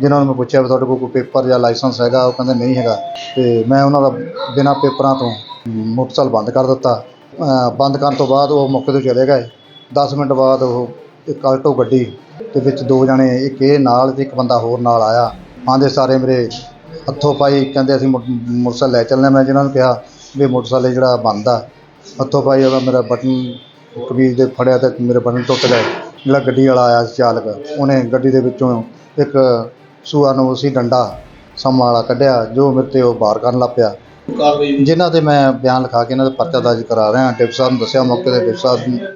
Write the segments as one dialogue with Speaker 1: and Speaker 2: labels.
Speaker 1: ਜਿਨ੍ਹਾਂ ਨੂੰ ਮੈਂ ਪੁੱਛਿਆ ਵੀ ਤੁਹਾਡੇ ਕੋਲ ਕੋਈ ਪੇਪਰ ਜਾਂ ਲਾਇਸੈਂਸ ਹੈਗਾ ਉਹ ਕਹਿੰਦੇ ਨਹੀਂ ਹੈਗਾ। ਤੇ ਮੈਂ ਉਹਨਾਂ ਦਾ ਬਿਨਾਂ ਪੇਪਰਾਂ ਤੋਂ ਮੋਟਰਸਾਈਕਲ ਬੰਦ ਕਰ ਦਿੱਤਾ। ਅ, ਬੰਦ ਕਰਨ ਤੋਂ ਬਾਅਦ ਉਹ ਮੌਕੇ ਤੋਂ ਚਲੇ ਗਏ। 10 ਮਿੰਟ ਬਾਅਦ ਉਹ ਇੱਕ ਆਲਟੋ ਗੱਡੀ ਦੇ ਵਿੱਚ ਦੋ ਜਣੇ ਇੱਕ ਇਹ ਨਾਲ ਤੇ ਇੱਕ ਬੰਦਾ ਹੋਰ ਨਾਲ ਆਇਆ। ਆਂਦੇ ਸਾਰੇ ਮੇਰੇ ਹੱਥੋਂ ਪਾਈ ਕਹਿੰਦੇ ਅਸੀਂ ਮੋ- ਮੋਟਰਸਾਈਕਲ ਲੈ ਚੱਲਣਾ ਮੈਂ ਜਿਹਨਾਂ ਨੂੰ ਕਿਹਾ ਵੀ ਮੋਟਰਸਾਈਕਲ ਜਿਹੜਾ ਬੰਦ ਆ ਹੱਥੋਂ ਪਾਈ ਉਹਦਾ ਮੇਰਾ ਬਟਨ ਕਬੀਰ ਦੇ ਫੜਿਆ ਤੇ ਮੇਰੇ ਬਟਨ ਟੁੱਟ ਗਏ। ਜਿਹੜਾ ਗੱਡੀ ਵਾਲਾ ਆਇਆ ਸੀ ਚਾਲਕ ਉਹਨੇ ਗੱਡੀ ਦੇ ਵਿੱਚੋਂ ਇੱਕ ਸੂਆ ਨੂੰ ਡੰਡਾ ਸਮਾਂ ਵਾਲਾ ਕੱਢਿਆ, ਜੋ ਮੇਰੇ ਤੇ ਉਹ ਬਾਹਰ ਕਰਨ ਲੱਗ ਪਿਆ।
Speaker 2: ਕਾਰਵਾਈ
Speaker 1: ਜਿਨ੍ਹਾਂ ਤੇ ਮੈਂ ਬਿਆਨ ਲਿਖਾ ਕੇ ਇਹਨਾਂ ਦਾ ਪਰਚਾ ਦਰਜ ਕਰਾ ਰਿਹਾ, ਡਿਪਟੀ ਸਾਹਿਬ ਨੂੰ ਦੱਸਿਆ ਮੌਕੇ ਤੇ ਡਿਪਟੀ ਸਾਹਿਬ ਨੇ।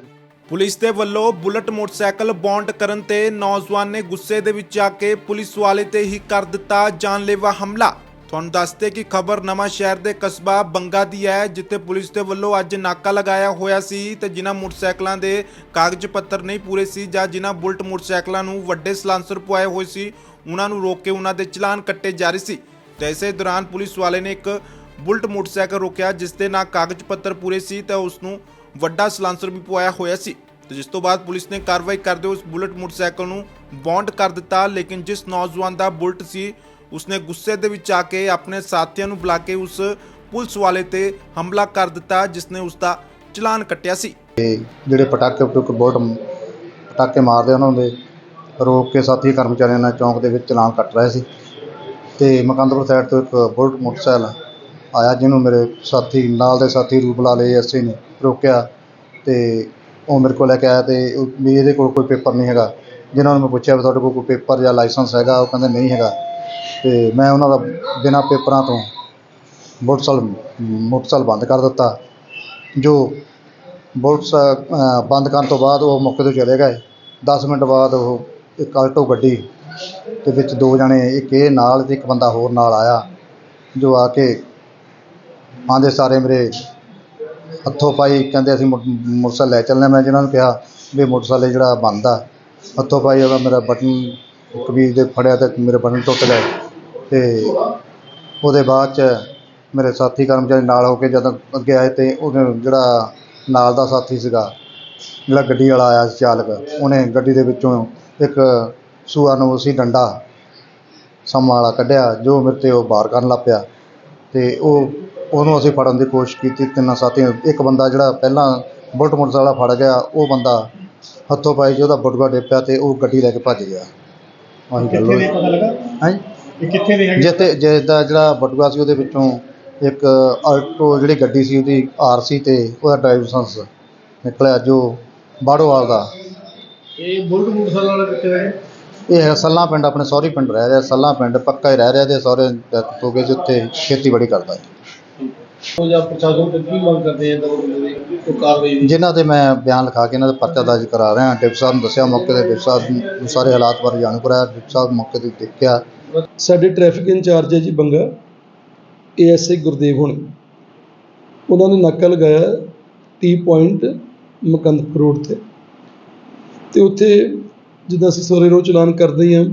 Speaker 3: ਪੁਲਿਸ ਦੇ ਵੱਲੋਂ ਬੁਲਟ ਮੋਟਰਸਾਈਕਲ ਬੌਂਡ ਕਰਨ ਤੇ ਨੌਜਵਾਨ ਨੇ ਗੁੱਸੇ ਦੇ ਵਿੱਚ ਆ ਕੇ ਪੁਲਿਸ ਵਾਲੇ ਤੇ ਹੀ ਕਰ ਦਿੱਤਾ ਜਾਨਲੇਵਾ ਹਮਲਾ। ਤੁਹਾਨੂੰ ਦੱਸਦੇ ਕਿ ਖਬਰ ਨਵਾਂ ਸ਼ਹਿਰ ਦੇ ਕਸਬਾ ਬੰਗਾ ਦੀ ਹੈ, ਜਿੱਥੇ ਪੁਲਿਸ ਦੇ ਵੱਲੋਂ ਅੱਜ ਨਾਕਾ ਲਗਾਇਆ ਹੋਇਆ ਸੀ ਤੇ ਜਿਨ੍ਹਾਂ ਮੋਟਰਸਾਈਕਲਾਂ ਦੇ ਕਾਗਜ਼ ਪੱਤਰ ਨਹੀਂ ਪੂਰੇ ਸੀ ਜਾਂ ਜਿਨ੍ਹਾਂ ਬੁਲਟ ਮੋਟਰਸਾਈਕਲਾਂ ਨੂੰ ਵੱਡੇ ਸਲਾਂਸਰ ਪਵਾਏ ਹੋਏ ਸੀ, ਉਹਨਾਂ ਨੂੰ ਰੋਕ ਕੇ ਉਹਨਾਂ ਦੇ ਚਲਾਨ ਕੱਟੇ ਜਾ ਰਹੇ ਸੀ। ਤੇ ਇਸੇ ਦੌਰਾਨ ਪੁਲਿਸ ਵਾਲੇ ਨੇ ਇੱਕ ਬੁਲਟ ਮੋਟਰਸਾਈਕਲ ਰੋਕਿਆ, ਜਿਸ ਦੇ ਨਾਲ ਕਾਗਜ਼ ਪੱਤਰ ਪੂਰੇ ਸੀ ਤੇ ਉਸ ਨੂੰ ਵੱਡਾ ਸਲਾਂਸਰ ਵੀ ਪਵਾਇਆ ਹੋਇਆ ਸੀ। ਤੇ ਜਿਸ ਤੋਂ ਬਾਅਦ ਪੁਲਿਸ ਨੇ ਕਾਰਵਾਈ ਕਰਦੇ ਉਸ ਬੁਲਟ ਮੋਟਰਸਾਈਕਲ ਨੂੰ ਬੌਂਡ ਕਰ ਦਿੱਤਾ, ਲੇਕਿਨ ਜਿਸ ਨੌਜਵਾਨ ਦਾ ਬੁਲਟ ਸੀ ਉਸਨੇ ਗੁੱਸੇ ਦੇ ਵਿੱਚ ਆ ਕੇ ਆਪਣੇ ਸਾਥੀਆਂ ਨੂੰ ਬੁਲਾ ਕੇ ਉਸ ਪੁਲਿਸ ਵਾਲੇ ਤੇ ਹਮਲਾ ਕਰ ਦਿੱਤਾ, ਜਿਸਨੇ ਉਸ ਦਾ ਚਲਾਨ ਕੱਟਿਆ ਸੀ।
Speaker 1: ਤੇ ਜਿਹੜੇ ਪਟਾਕੇ ਪਟੂਕੇ ਬਹੁਤ ਪਟਾਕੇ ਮਾਰਦੇ ਉਹਨਾਂ ਦੇ ਰੋਕ ਕੇ ਸਾਥੀ ਕਰਮਚਾਰੀਆਂ ਨੇ ਚੌਂਕ ਦੇ ਵਿੱਚ ਚਲਾਨ ਕੱਟ ਰਹੇ ਸੀ। ਤੇ ਮਕੰਦਪੁਰ ਸਾਈਡ ਤੋਂ ਇੱਕ ਬੁਲਟ ਮੋਟਰਸਾਈਕਲ ਆਇਆ, ਜਿਹਨੂੰ ਮੇਰੇ ਸਾਥੀ, ਨਾਲ ਦੇ ਸਾਥੀ ਰੂਪ ਲਾ ਲਏ ਐਸਏ ਨੇ ਰੋਕਿਆ। ਤੇ ਉਹ ਮੇਰੇ ਕੋਲ ਲੈ ਕੇ ਆਇਆ ਤੇ ਉਹ- ਵੀ ਇਹਦੇ ਕੋਲ ਕੋਈ ਪੇਪਰ ਨਹੀਂ ਹੈਗਾ। ਜਿਨ੍ਹਾਂ ਨੂੰ ਮੈਂ ਪੁੱਛਿਆ ਵੀ ਤੁਹਾਡੇ ਕੋਲ ਕੋਈ ਪੇਪਰ ਜਾਂ ਲਾਇਸੈਂਸ ਹੈਗਾ, ਉਹ ਕਹਿੰਦੇ ਨਹੀਂ ਹੈਗਾ। ਤੇ ਮੈਂ ਉਹਨਾਂ ਦਾ ਬਿਨਾਂ ਪੇਪਰਾਂ ਤੋਂ ਮੋਟਰਸਾਈਕਲ ਮੋਟਰਸਾਈਕਲ ਬੰਦ ਕਰ ਦਿੱਤਾ, ਜੋ ਬੁਲਟਸ ਬੰਦ ਕਰਨ ਤੋਂ ਬਾਅਦ ਉਹ ਮੌਕੇ ਤੋਂ ਚਲੇ ਗਏ। ਦਸ ਮਿੰਟ ਬਾਅਦ ਉਹ ਇੱਕ ਆਲਟੋ ਗੱਡੀ ਦੇ ਵਿੱਚ ਦੋ ਜਣੇ, ਇੱਕ ਇਹ ਨਾਲ ਅਤੇ ਇੱਕ ਬੰਦਾ ਹੋਰ ਨਾਲ ਆਇਆ, ਜੋ ਆ ਕੇ ਆਉਂਦੇ ਸਾਰੇ ਮੇਰੇ ਹੱਥੋਂ ਪਾਈ, ਕਹਿੰਦੇ ਅਸੀਂ ਮੋ- ਮੋਟਰਸਾਈਕਲ ਲੈ ਚੱਲਣਾ ਮੈਂ ਜਿਹਨਾਂ ਨੂੰ ਕਿਹਾ ਵੀ ਮੋਟਰਸਾਈਕਲ ਜਿਹੜਾ ਬੰਦ ਆ, ਹੱਥੋਂ ਪਾਈ ਉਹਦਾ ਮੇਰਾ ਬਟਨ ਕਬੀਜ ਦੇ ਫੜਿਆ ਤੇ ਮੇਰੇ ਬਟਨ ਟੁੱਟ ਗਏ ਅਤੇ ਉਹਦੇ ਬਾਅਦ ਚ ਮੇਰੇ ਸਾਥੀ ਕਰਮਚਾਰੀ ਨਾਲ ਹੋ ਕੇ ਜਦੋਂ ਅੱਗੇ ਆਏ ਅਤੇ ਉਹਨੇ ਜਿਹੜਾ ਨਾਲ ਦਾ ਸਾਥੀ ਸੀਗਾ, ਜਿਹੜਾ ਗੱਡੀ ਵਾਲਾ ਆਇਆ ਸੀ ਚਾਲਕ, ਉਹਨੇ ਗੱਡੀ ਦੇ ਵਿੱਚੋਂ ਇੱਕ ਸੂਆ ਨੂੰ ਸੀ ਡੰਡਾ ਸਮਾਂ ਵਾਲਾ ਕੱਢਿਆ, ਜੋ ਮੇਰੇ ਤੇ ਉਹ ਬਾਹਰ ਕਰਨ ਲੱਗ ਪਿਆ ਅਤੇ ਉਹ, ਉਹਨੂੰ ਅਸੀਂ ਫੜਨ ਦੀ ਕੋਸ਼ਿਸ਼ ਕੀਤੀ, ਤਿੰਨਾਂ ਸਾਥੀਆਂ ਇੱਕ ਬੰਦਾ ਜਿਹੜਾ ਪਹਿਲਾਂ ਬੁਲਟ ਮੋਟਰਸਾਈਕਲ ਵਾਲਾ ਫੜ ਗਿਆ, ਉਹ ਬੰਦਾ ਹੱਥੋਂ ਪਾਈ ਜੀ ਉਹਦਾ ਬਟੂਆ ਡਿੱਪਿਆ ਅਤੇ ਉਹ ਗੱਡੀ ਲੈ ਕੇ ਭੱਜ ਗਿਆ। ਆਹੀ ਗੱਲ ਹੋਈ
Speaker 2: ਪਤਾ ਲੱਗਾ?
Speaker 1: ਹੈਂ?
Speaker 2: ਇਹ ਕਿੱਥੇ ਦੇ ਹੈਗੇ?
Speaker 1: ਜਿੱਥੇ ਜਿਸ ਦਾ ਜਿਹੜਾ ਬਟੂਆ ਸੀ ਉਹਦੇ ਵਿੱਚੋਂ ਇੱਕ ਆਲਟੋ ਜਿਹੜੀ ਗੱਡੀ ਸੀ ਉਹਦੀ ਆਰਸੀ ਤੇ ਉਹਦਾ ਡਰਾਈਵ ਲਾਇਸੈਂਸ ਨਿਕਲਿਆ ਜੋ ਬਾੜੋਵਾਲ ਦਾ।
Speaker 2: ਇਹ ਬੁਲਟ ਮੋਟਰਸਾਈਕਲ ਵਾਲਾ ਕਿੱਥੇ ਦੇ
Speaker 1: ਇਹ ਹੈ ਸੱਲਾ ਪਿੰਡ ਆਪਣੇ ਸਹੁਰੀ ਪਿੰਡ ਰਹਿ ਰਿਹਾ ਸੱਲਾ ਪਿੰਡ ਪੱਕਾ ਹੀ ਰਹਿ ਰਿਹਾ ਤੇ ਸਹੁਰੇ ਡੈਥ ਹੋ ਗਏ ਸੀ ਉੱਥੇ ਖੇਤੀਬਾੜੀ ਕਰਦਾ ਹੈ
Speaker 2: ਜਾਂ ਪ੍ਰਸ਼ਾਸਨ ਤੋਂ ਕੀ ਮੰਗ ਕਰਦੇ ਆ ਤਾਂ ਉਹ ਕੋਈ ਕਾਰਵਾਈ ਦੀ
Speaker 1: ਜਿਨ੍ਹਾਂ ਤੇ ਮੈਂ ਬਿਆਨ ਲਿਖਾ ਕੇ ਇਹਨਾਂ ਦਾ ਪਰਚਾ ਦਰਜ ਕਰਾ ਰਿਹਾ ਡਿਪਟੀ ਸਾਹਿਬ ਨੂੰ ਦੱਸਿਆ ਮੌਕੇ ਤੇ ਡਿਪਟੀ ਸਾਹਿਬ ਨੂੰ ਸਾਰੇ ਹਾਲਾਤ ਬਾਰੇ ਜਾਣੂ ਕਰਾਇਆ ਡਿਪਟੀ ਸਾਹਿਬ ਮੌਕੇ ਤੇ ਦੇਖਿਆ।
Speaker 4: ਸਾਡੇ ਟ੍ਰੈਫਿਕ ਇੰਚਾਰਜ ਹੈ ਜੀ ਬੰਗਾ ਏਐਸਆਈ ਗੁਰਦੇਵ ਹੋਣੀ। ਉਹਨਾਂ ਨੇ ਨਾਕਾ ਲਗਾਇਆ ਟੀ ਪੁਆਇੰਟ ਮਕੰਦਪੁਰ ਰੋਡ ਤੇ। ਤੇ ਉੱਥੇ ਜਿੱਦਾਂ ਅਸੀਂ ਸਵੇਰੇ ਰੋਜ਼ ਚਲਾਨ ਕਰਦੇ ਹੀ ਹਾਂ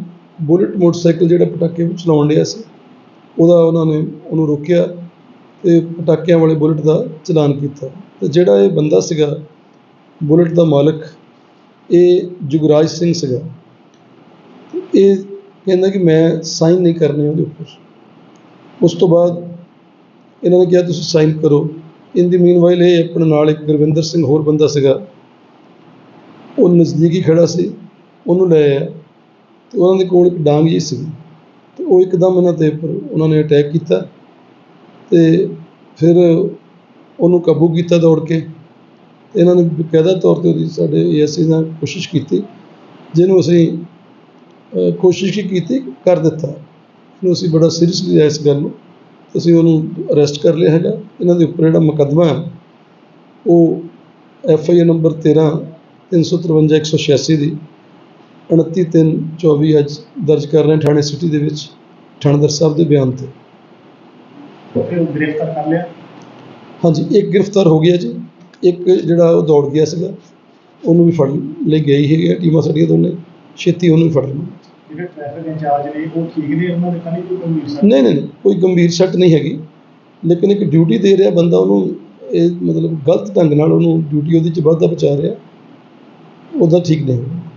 Speaker 4: ਬੁਲਟ ਮੋਟਰਸਾਈਕਲ ਜਿਹੜਾ ਪਟਾਕੇ ਵਿੱਚ ਚਲਾਉਣ ਡਿਆ ਸੀ ਉਹਦਾ ਉਹਨਾਂ ਨੇ ਉਹਨੂੰ ਰੋਕਿਆ। ਤੇ ਪਟਾਕਿਆਂ ਵਾਲੇ ਬੁਲਟ ਦਾ ਚਲਾਨ ਕੀਤਾ। ਅਤੇ ਜਿਹੜਾ ਇਹ ਬੰਦਾ ਸੀਗਾ, ਬੁਲਟ ਦਾ ਮਾਲਕ, ਇਹ ਜੁਗਰਾਜ ਸਿੰਘ ਸੀਗਾ। ਇਹ ਕਹਿੰਦਾ ਕਿ ਮੈਂ ਸਾਈਨ ਨਹੀਂ ਕਰਨੇ ਉਹਦੇ ਉੱਪਰ। ਉਸ ਤੋਂ ਬਾਅਦ ਇਹਨਾਂ ਨੇ ਕਿਹਾ, ਤੁਸੀਂ ਸਾਈਨ ਕਰੋ। ਇਨ ਦੀ ਮੀਨਵਾਈਲ ਇਹ ਆਪਣੇ ਨਾਲ ਇੱਕ ਗੁਰਵਿੰਦਰ ਸਿੰਘ ਹੋਰ ਬੰਦਾ ਸੀਗਾ। ਉਹ ਨਜ਼ਦੀਕੀ ਖੜਾ ਸੀ, ਉਹਨੂੰ ਲੈ ਆਇਆ ਤੇ ਉਹਨਾਂ ਦੇ ਕੋਲ ਇੱਕ ਡਾਂਗ ਜੀ ਸੀ ਤੇ ਉਹ ਇੱਕਦਮ ਇਹਨਾਂ ਦੇ ਉੱਪਰ, ਉਹਨਾਂ ਨੇ ਅਟੈਕ ਕੀਤਾ। ਅਤੇ ਫਿਰ ਉਹਨੂੰ ਕਾਬੂ ਕੀਤਾ ਦੌੜ ਕੇ। ਤੇ ਇਹਨਾਂ ਨੇ ਬਕਾਇਦਾ ਤੌਰ ਤੇ ਉਹਦੀ ਸਾਡੇ ਏ ਐੱਸ ਏਐਸਆਈ ਨਾਲ ਕੋਸ਼ਿਸ਼ ਕੀਤੀ, ਜਿਹਨੂੰ ਅਸੀਂ ਕੋਸ਼ਿਸ਼ ਹੀ ਕੀਤੀ, ਕਰ ਦਿੱਤਾ। ਨੂੰ ਅਸੀਂ ਬੜਾ ਸੀਰੀਅਸਲੀ ਲਿਆ ਇਸ ਗੱਲ ਨੂੰ। ਅਸੀਂ ਉਹਨੂੰ ਅਰੈਸਟ ਕਰ ਲਿਆ ਹੈਗਾ। ਇਹਨਾਂ ਦੇ ਉੱਪਰ ਜਿਹੜਾ ਮੁਕੱਦਮਾ ਹੈ, ਉਹ ਐਫ ਆਈ ਆਰ ਨੰਬਰ 13 353 186 ਦੀ 29 3 24 ਅੱਜ ਦਰਜ ਕਰ ਰਹੇ ਥਾਣੇ ਸਿਟੀ ਦੇ ਵਿੱਚ ਥਾਣੇਦਾਰ ਸਾਹਿਬ ਦੇ ਬਿਆਨ ਤੇ।
Speaker 2: ਉਹ ਗ੍ਰਿਫਤਾਰ ਕਰ ਲਿਆ।
Speaker 4: ਹਾਂਜੀ ਇੱਕ ਗ੍ਰਿਫਤਾਰ ਹੋ ਗਿਆ ਜੀ। ਇੱਕ ਜਿਹੜਾ ਉਹ ਦੌੜ ਗਿਆ ਸੀਗਾ ਉਹਨੂੰ ਵੀ ਫੜ ਲਈ ਗਈ ਹੈਗੀ ਆ ਟੀਮਾਂ ਸਾਡੀਆਂ ਦੋਨੇ। ਛੇਤੀ ਉਹਨੂੰ ਵੀ ਫੜ ਲੈਣਾ
Speaker 2: ਜਿਹੜੇ ਟ੍ਰੈਫਿਕ ਇੰਚਾਰਜ ਨੇ ਉਹ ਠੀਕ ਨੇ? ਉਹਨਾਂ ਦੇ ਤਾਂ ਨਹੀਂ ਕੋਈ ਗੰਭੀਰ ਸੱਟ?
Speaker 4: ਨਹੀਂ ਨਹੀਂ ਨਹੀਂ, ਕੋਈ ਗੰਭੀਰ ਸੱਟ ਨਹੀਂ ਹੈਗੀ। ਲੇਕਿਨ ਇੱਕ ਡਿਊਟੀ ਦੇ ਰਿਹਾ ਬੰਦਾ ਉਹਨੂੰ ਇਹ ਮਤਲਬ ਗਲਤ ਢੰਗ ਨਾਲ ਉਹਨੂੰ ਡਿਊਟੀ ਉਹਦੀ ਚ ਵਾਧਾ ਪਹੁੰਚਾ ਰਿਹਾ। ਉਹਦਾ ਠੀਕ ਨਹੀਂ।